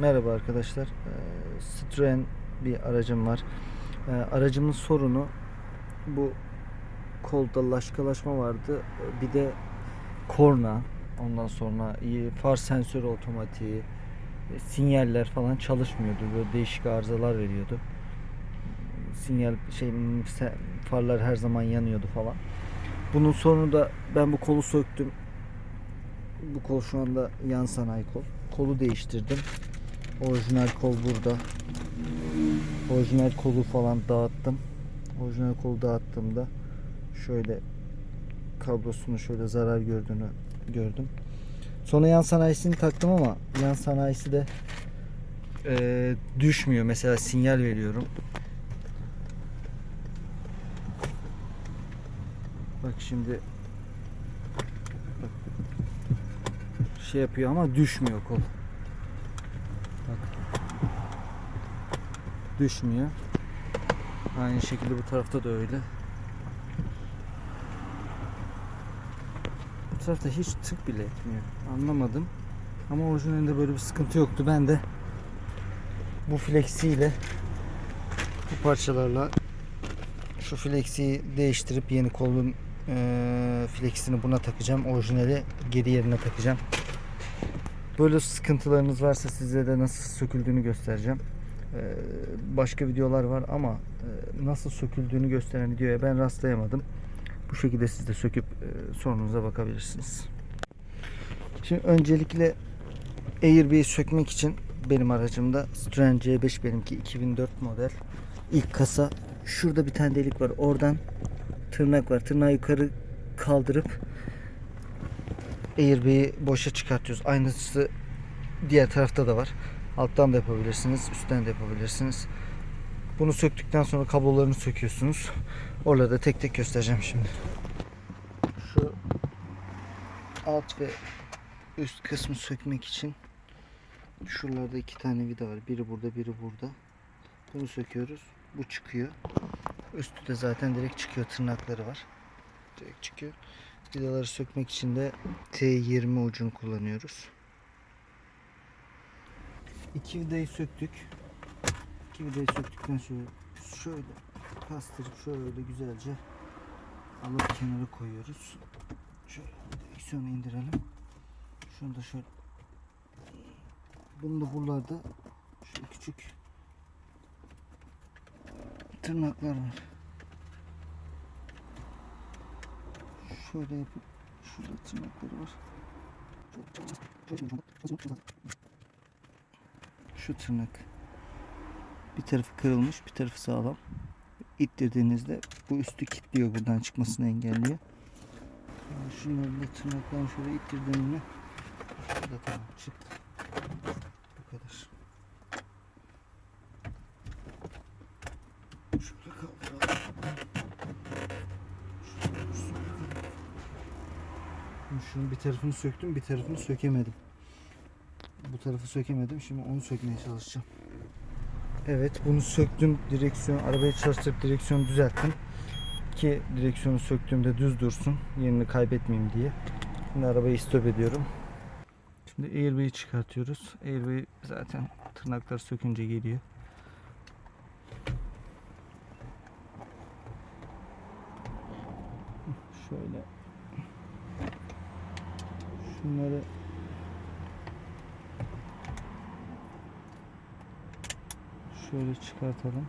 Merhaba arkadaşlar. Ee, Citroen bir aracım var. Ee, aracımın sorunu bu kolda laşkalaşma vardı. Bir de korna. Ondan sonra far sensörü otomatiği, sinyaller falan çalışmıyordu. Böyle değişik arızalar veriyordu. Sinyal şey farlar her zaman yanıyordu falan. Bunun sorunu da ben bu kolu söktüm. Bu kol şu anda yan sanayi kol. Kolu değiştirdim. Orijinal kol burada. Orijinal kolu falan dağıttım. Orijinal kolu dağıttığımda şöyle kablosunu şöyle zarar gördüğünü gördüm. Sonra yan sanayisini taktım ama yan sanayisi de eee, düşmüyor. Mesela sinyal veriyorum. Bak şimdi şey yapıyor ama düşmüyor kol. Düşmüyor. Aynı şekilde bu tarafta da öyle. Bu tarafta hiç tık bile etmiyor. Anlamadım. Ama orijinalinde böyle bir sıkıntı yoktu. Ben de bu flexiyle bu parçalarla şu flexiyi değiştirip yeni kolun eee flexini buna takacağım. Orijinali geri yerine takacağım. Böyle sıkıntılarınız varsa size de nasıl söküldüğünü göstereceğim. Ee, başka videolar var ama e, nasıl söküldüğünü gösteren videoya ben rastlayamadım. Bu şekilde siz de söküp e, sorunuza bakabilirsiniz. Şimdi öncelikle Airbag'i sökmek için benim aracımda Citroen C5 benimki 2004 model. İlk kasa şurada bir tane delik var. Oradan tırnak var. Tırnağı yukarı kaldırıp Airbag'i boşa çıkartıyoruz. Aynısı diğer tarafta da var. Alttan da yapabilirsiniz, üstten de yapabilirsiniz. Bunu söktükten sonra kablolarını söküyorsunuz. Orada da tek tek göstereceğim şimdi. Şu alt ve üst kısmı sökmek için şuralarda iki tane vida var. Biri burada, biri burada. Bunu söküyoruz. Bu çıkıyor. Üstü de zaten direkt çıkıyor. Tırnakları var. Direkt çıkıyor. Vidaları sökmek için de T20 ucunu kullanıyoruz. İki vidayı söktük. İki vidayı söktükten sonra şöyle kastırıp şöyle güzelce alıp kenara koyuyoruz. Şöyle direksiyonu indirelim. Şunu da şöyle bunu da buralarda şu küçük tırnaklar var. Şöyle yapıp şurada tırnakları var. Şu tırnak. Bir tarafı kırılmış, bir tarafı sağlam. İttirdiğinizde bu üstü kilitliyor buradan çıkmasını engelliyor. Yani Şunları da tırnaklarını şöyle ittirdiğimde şurada tamam çıktı. Bu kadar. Şöyle kaldıralım. Şunun bir tarafını söktüm, bir tarafını sökemedim. Tarafı sökemedim. Şimdi onu sökmeye çalışacağım. Evet bunu söktüm. Direksiyon arabayı çalıştırıp direksiyonu düzelttim. Ki direksiyonu söktüğümde düz dursun. Yerini kaybetmeyeyim diye. Şimdi arabayı stop ediyorum. Şimdi airbag'i çıkartıyoruz. Airbag zaten tırnaklar sökünce geliyor. Şöyle şunları şöyle çıkartalım.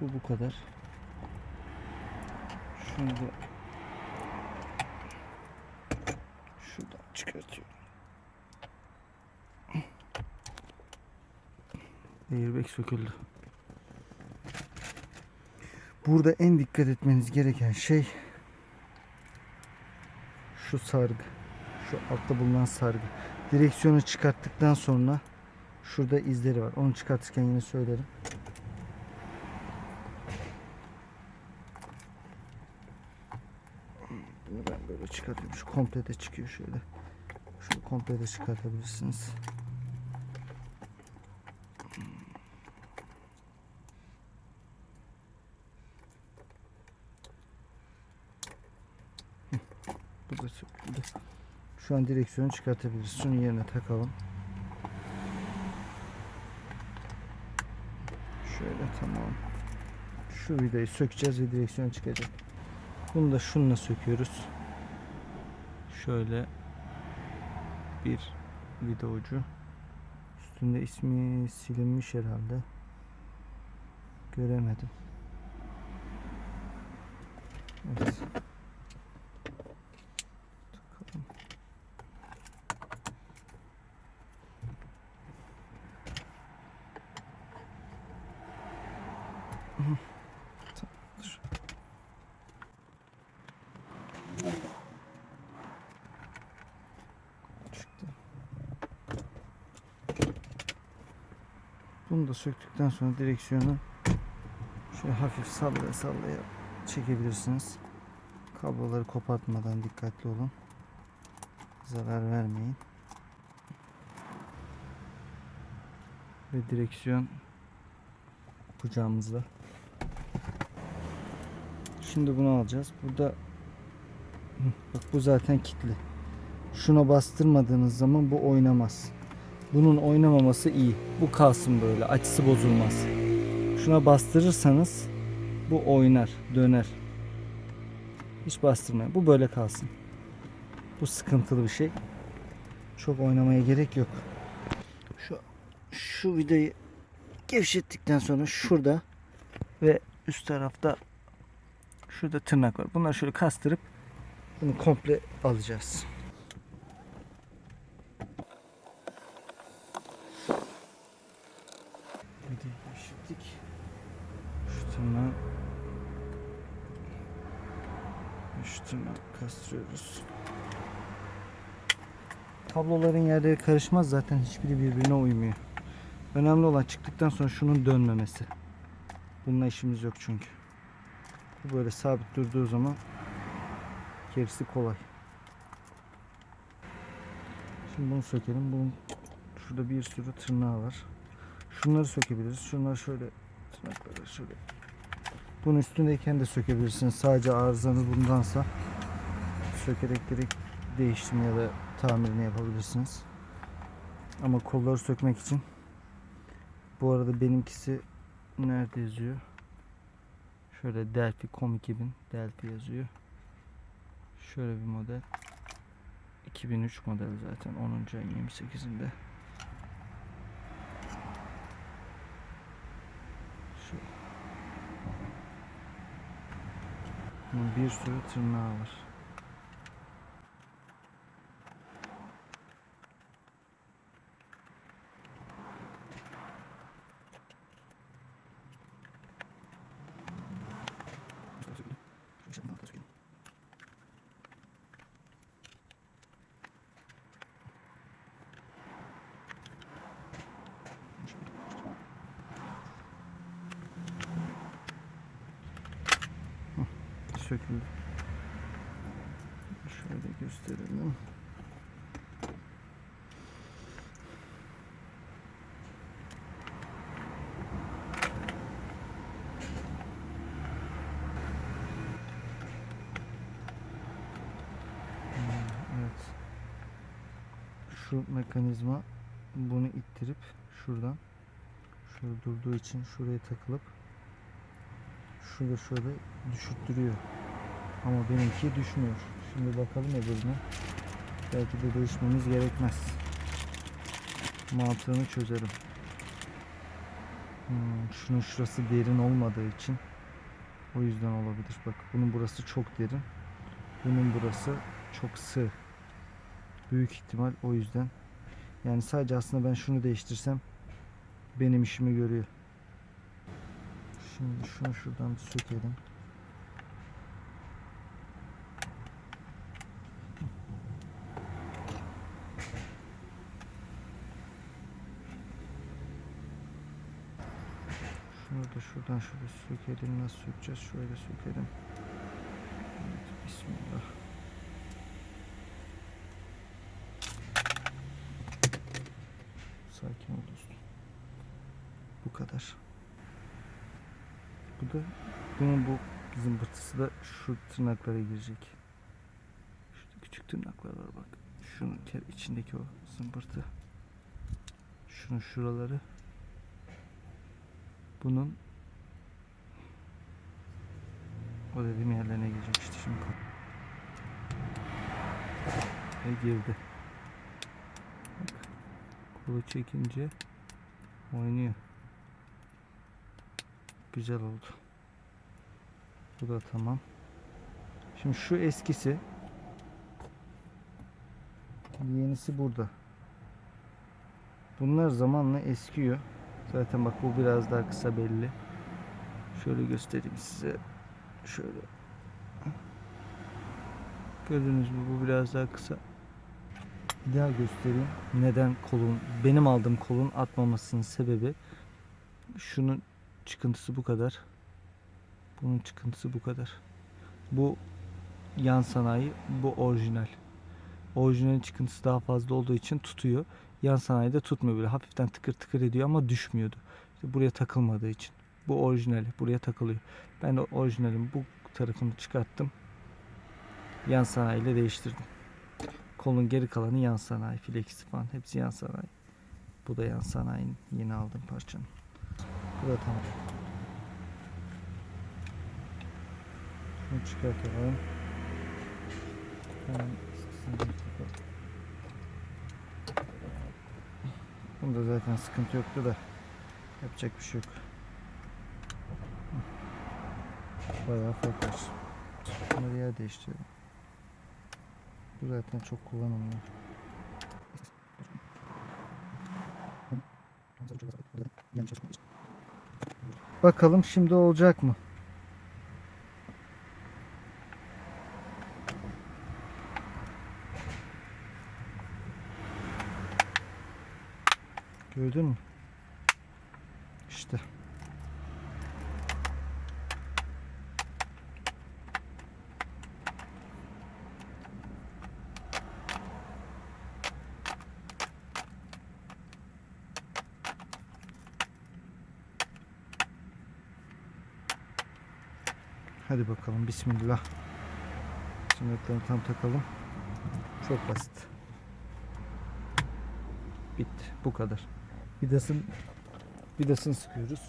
Bu bu kadar. Şunu da şuradan çıkartıyorum. Airbag söküldü. Burada en dikkat etmeniz gereken şey şu sargı. Şu altta bulunan sargı. Direksiyonu çıkarttıktan sonra şurada izleri var. Onu çıkartırken yine söylerim. Bunu ben böyle çıkartıyorum. Şu komple de çıkıyor şöyle. Şunu komple de çıkartabilirsiniz. Bu da söküldü. Şu an direksiyonu çıkartabiliriz. Şunu yerine takalım. Şöyle tamam. Şu vidayı sökeceğiz ve direksiyon çıkacak. Bunu da şununla söküyoruz. Şöyle bir vida ucu. Üstünde ismi silinmiş herhalde. Göremedim. Evet. Bunu da söktükten sonra direksiyonu şöyle hafif sallaya sallaya çekebilirsiniz. Kabloları kopartmadan dikkatli olun. Zarar vermeyin. Ve direksiyon kucağımızda. Şimdi bunu alacağız. Burada bak bu zaten kilitli. Şuna bastırmadığınız zaman bu oynamaz. Bunun oynamaması iyi. Bu kalsın böyle. Açısı bozulmaz. Şuna bastırırsanız bu oynar, döner. Hiç bastırmayın. Bu böyle kalsın. Bu sıkıntılı bir şey. Çok oynamaya gerek yok. Şu şu vidayı gevşettikten sonra şurada ve üst tarafta şurada tırnak var. Bunları şöyle kastırıp bunu komple alacağız. Vidayı gevşettik. Şu tırnağı kastırıyoruz. Kabloların yerleri karışmaz zaten hiçbiri birbirine uymuyor. Önemli olan çıktıktan sonra şunun dönmemesi. Bununla işimiz yok çünkü. Bu böyle sabit durduğu zaman gerisi kolay. Şimdi bunu sökelim. Bunun şurada bir sürü tırnağı var. Şunları sökebiliriz. Şunlar şöyle tırnakları şöyle. Bunun üstündeyken de sökebilirsiniz. Sadece arızanız bundansa sökerek direkt değiştirme ya da tamirini yapabilirsiniz. Ama kolları sökmek için bu arada benimkisi nerede yazıyor? Şöyle Delphi Com 2000 Delphi yazıyor. Şöyle bir model. 2003 model zaten 10. ayın 28'inde. Bir sürü tırnağı var. Söküldü. Şöyle gösterelim. Hmm, Evet. Şu mekanizma bunu ittirip şuradan şöyle durduğu için şuraya takılıp şurada şöyle düşürttürüyor. Ama benimki düşmüyor. Şimdi bakalım öbürüne. Belki de değişmemiz gerekmez. Mantığını çözerim. Hmm, şunun şurası derin olmadığı için o yüzden olabilir. Bak bunun burası çok derin. Bunun burası çok sığ. Büyük ihtimal o yüzden. Yani sadece aslında ben şunu değiştirsem benim işimi görüyor. Şimdi şunu şuradan bir sökelim. Şunu da şuradan şöyle sökelim. Nasıl sökeceğiz? Şöyle sökelim. Evet, Bismillah. Sakin ol dostum. Bu kadar. Bu da bunun bu zımbırtısı da şu tırnaklara girecek. Şurada küçük tırnaklar var bak. Şunun içindeki o zımbırtı. Şunun şuraları. Bunun o dediğim yerlerine girecek işte şimdi. Ve girdi. Bak, kolu çekince oynuyor. Güzel oldu. Bu da tamam. Şimdi şu eskisi. Yenisi burada. Bunlar zamanla eskiyor. Zaten bak bu biraz daha kısa belli. Şöyle göstereyim size. Şöyle. Gördünüz mü bu biraz daha kısa. Bir daha göstereyim. Neden kolun benim aldığım kolun atmamasının sebebi şunun çıkıntısı bu kadar. Bunun çıkıntısı bu kadar. Bu yan sanayi, bu orijinal. Orijinalin çıkıntısı daha fazla olduğu için tutuyor. Yan sanayide tutmuyor böyle hafiften tıkır tıkır ediyor ama düşmüyordu. İşte buraya takılmadığı için. Bu orijinali buraya takılıyor. Ben de orijinalin bu tarafını çıkarttım. Yan sanayiyle değiştirdim. Kolun geri kalanı yan sanayi, fleksi falan hepsi yan sanayi. Bu da yan sanayinin yeni aldığım parçanın. Bu da tamam. Şunu çıkartalım. Hemen eskisini de takalım. Bunda zaten sıkıntı yoktu da yapacak bir şey yok. Bayağı fark var. Bunları yer değiştirelim. Bu zaten çok kullanılmıyor. Bakalım şimdi olacak mı? Gördün mü? İşte. Hadi bakalım bismillah. Sünnetlerini tam takalım. Çok basit. Bitti. Bu kadar. Vidasın vidasını sıkıyoruz.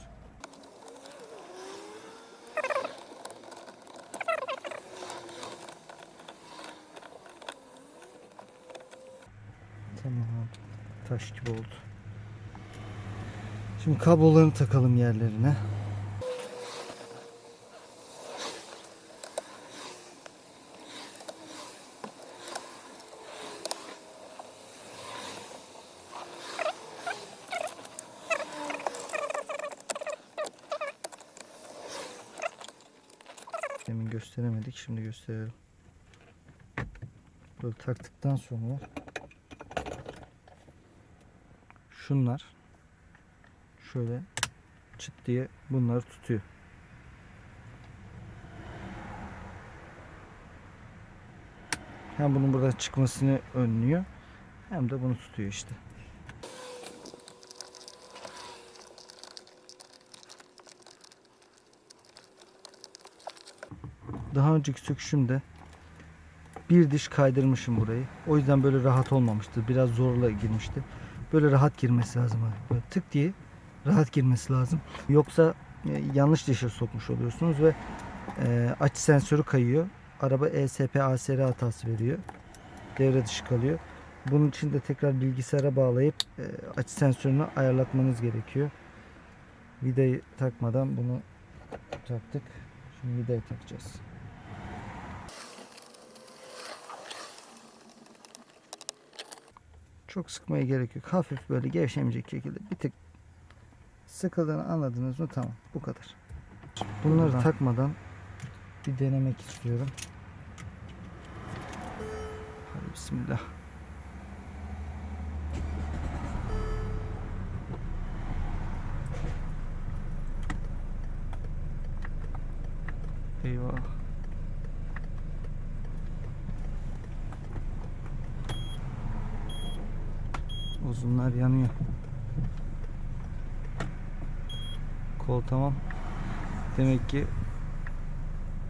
Tamam. Taş gibi oldu. Şimdi kablolarını takalım yerlerine. Gösteremedik. Şimdi gösterelim. Böyle taktıktan sonra şunlar şöyle çıt diye bunları tutuyor. Hem bunun buradan çıkmasını önlüyor hem de bunu tutuyor işte. Daha önceki söküşümde bir diş kaydırmışım burayı. O yüzden böyle rahat olmamıştı. Biraz zorla girmişti. Böyle rahat girmesi lazım. Böyle tık diye rahat girmesi lazım. Yoksa e, yanlış dişe sokmuş oluyorsunuz ve e, açı sensörü kayıyor. Araba ESP ASR hatası veriyor. Devre dışı kalıyor. Bunun için de tekrar bilgisayara bağlayıp e, açı sensörünü ayarlatmanız gerekiyor. Vidayı takmadan bunu taktık. Şimdi vidayı takacağız. Çok sıkmaya gerek yok. Hafif böyle gevşemeyecek şekilde bir tık sıkıldığını anladınız mı? Tamam. Bu kadar. Bunları Buradan. takmadan bir denemek istiyorum. Hadi bismillah. Uzunlar yanıyor. Kol tamam. Demek ki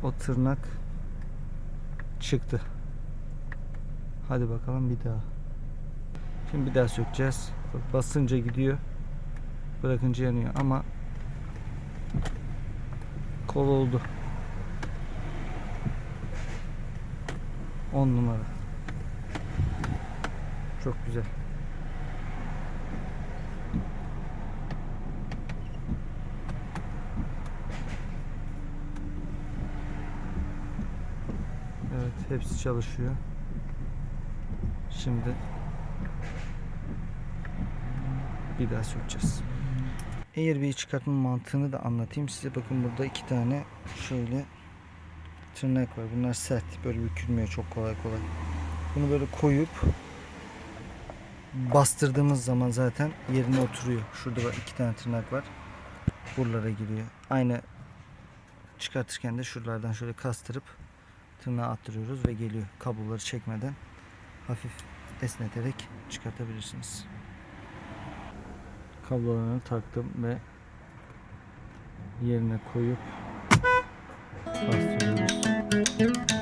o tırnak çıktı. Hadi bakalım bir daha. Şimdi bir daha sökeceğiz. Bak basınca gidiyor. Bırakınca yanıyor ama kol oldu. 10 numara. Çok güzel. Evet, hepsi çalışıyor. Şimdi bir daha sökeceğiz. Airbag'i çıkartma mantığını da anlatayım size. Bakın burada iki tane şöyle tırnak var. Bunlar sert. Böyle bükülmüyor çok kolay kolay. Bunu böyle koyup bastırdığımız zaman zaten yerine oturuyor. Şurada bak iki tane tırnak var. Buralara giriyor. Aynı çıkartırken de şuralardan şöyle kastırıp tırnağı attırıyoruz ve geliyor. Kabloları çekmeden hafif esneterek çıkartabilirsiniz. Kablolarını taktım ve yerine koyup bastırıyoruz.